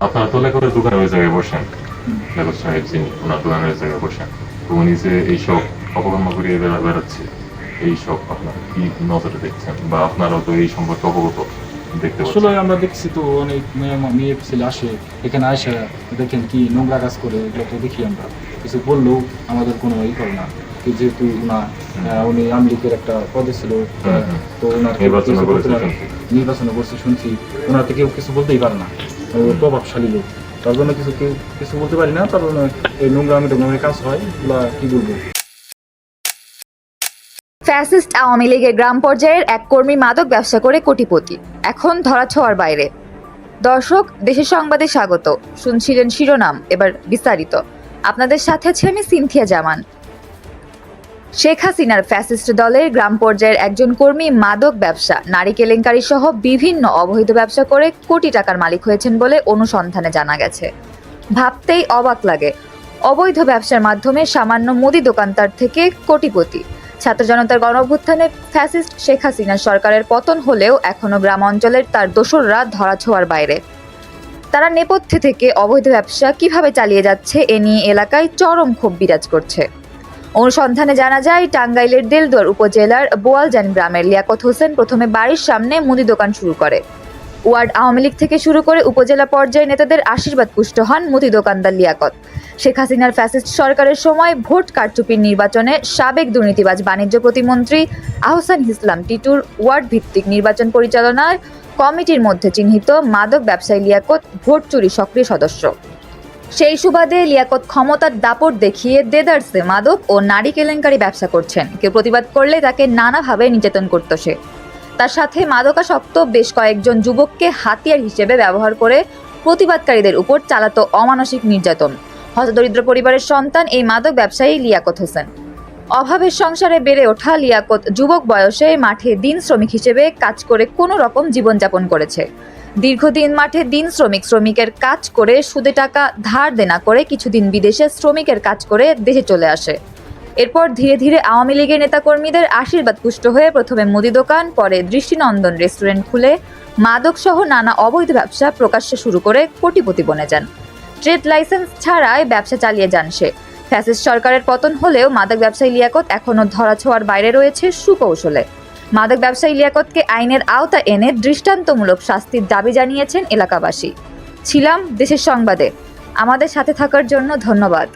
লেখা ওর দোকানে ওই জায়গায় বসেন। লেখক সাহেব যিনি ওনার দোকানে ওই জায়গায় বসেন। তো উনি যে এইসব অপকর্ম করিয়ে বেড়া- বেড়াচ্ছে এইসব আপনারা কি নজরে দেখছেন? বা আপনারাও তো এই সম্পর্কে অবগত দেখতে আসলে আমরা দেখছি তো অনেক মেয়ে মেয়ে ছেলে আসে এখানে আসে দেখেন কি নোংরা কাজ করে এগুলো তো দেখি আমরা। কিছু বললেও আমাদের কোনো ই করে না। যেহেতু না উনি আমলিকের একটা পদে ছিল। তো ওনার নির্বাচন করেছে শুনছি। ওনার তো কেউ কিছু বলতেই পারে না। প্রভাবশালী লোক। তার জন্য কিছু কিছু বলতে পারি না, তার জন্য এই নোংরা আমি টোংরামের কাজ হয় এগুলা কি বলব? ফ্যাসিস্ট আওয়ামী লীগের গ্রাম পর্যায়ের এক কর্মী মাদক ব্যবসা করে কোটিপতি। এখন ধরা ধরাছোঁয়ার বাইরে। দর্শক, দেশের সংবাদে স্বাগত। শুনছিলেন শিরোনাম, এবার বিস্তারিত। আপনাদের সাথে আছি আমি সিনথিয়া জামান। শেখ হাসিনার ফ্যাসিস্ট দলের গ্রাম পর্যায়ের একজন কর্মী মাদক ব্যবসা, নারী কেলেঙ্কারি সহ বিভিন্ন অবৈধ ব্যবসা করে কোটি টাকার মালিক হয়েছেন বলে অনুসন্ধানে জানা গেছে। ভাবতেই অবাক লাগে। অবৈধ ব্যবসার মাধ্যমে সামান্য মুদি দোকানদার থেকে কোটিপতি। ছাত্র জনতার গণঅভ্যুত্থানে ফ্যাসিস্ট শেখ হাসিনার সরকারের পতন হলেও এখনও গ্রাম অঞ্চলের তার দোসররা ধরাছোঁয়ার বাইরে। তারা নেপথ্যে থেকে অবৈধ ব্যবসা কীভাবে চালিয়ে যাচ্ছে এ নিয়ে এলাকায় চরম ক্ষোভ বিরাজ করছে। অনুসন্ধানে জানা যায়, টাঙ্গাইলের দেলদুয়ার উপজেলার বোয়ালজান গ্রামের লিয়াকত হোসেন প্রথমে বাড়ির সামনে মুদি দোকান শুরু করে। ওয়ার্ড আওয়ামী লীগ থেকে শুরু করে উপজেলা পর্যায়ে নেতাদের আশীর্বাদ পুষ্ট হন মুদি দোকানদার লিয়াকত। শেখ হাসিনার ফ্যাসিস্ট সরকারের সময় ভোট কারচুপির নির্বাচনে সাবেক দুর্নীতিবাজ বাণিজ্য প্রতিমন্ত্রী আহসান ইসলাম টিটুর ওয়ার্ড ভিত্তিক নির্বাচন পরিচালনার কমিটির মধ্যে চিহ্নিত মাদক ব্যবসায়ী লিয়াকত ভোট চুরি সক্রিয় সদস্য। সেই সুবাদে লিয়াকত ক্ষমতার দাপট দেখিয়ে দেদারসে মাদক ও নারী কেলেঙ্কারি ব্যবসা করছেন। কেউ প্রতিবাদ করলে তাকে নানাভাবে নির্যাতন করত সে। তার সাথে মাদকাসক্ত বেশ কয়েকজন যুবককে হাতিয়ার হিসেবে ব্যবহার করে প্রতিবাদকারীদের উপর চালাত অমানসিক নির্যাতন। হতদরিদ্র পরিবারের সন্তান এই মাদক ব্যবসায়ী লিয়াকত হোসেন। অভাবের সংসারে বেড়ে ওঠা লিয়াকত যুবক বয়সে মাঠে দিন শ্রমিক হিসেবে কাজ করে কোনো রকম জীবনযাপন করেছে। দীর্ঘদিন মাঠে দিন শ্রমিক শ্রমিকের কাজ করে সুদে টাকা ধার দেনা করে কিছুদিন বিদেশে শ্রমিকের কাজ করে দেশে চলে আসে। এরপর ধীরে ধীরে আওয়ামী লীগের নেতাকর্মীদের আশীর্বাদ পুষ্ট হয়ে প্রথমে মুদি দোকান, পরে দৃষ্টিনন্দন রেস্টুরেন্ট খুলে মাদকসহ নানা অবৈধ ব্যবসা প্রকাশ্যে শুরু করে কোটিপতি বনে যান। ট্রেড লাইসেন্স ছাড়াই ব্যবসা চালিয়ে যান সে। ফ্যাসিস্ট সরকারের পতন হলেও মাদক ব্যবসায়ী লিয়াকত এখনও ধরাছোঁয়ার বাইরে রয়েছে সুকৌশলে। মাদক ব্যবসায়ী লিয়াকতকে আইনের আওতা এনে দৃষ্টান্তমূলক শাস্তির দাবি জানিয়েছেন এলাকাবাসী। ছিলাম দেশের সংবাদে। আমাদের সাথে থাকার জন্য ধন্যবাদ।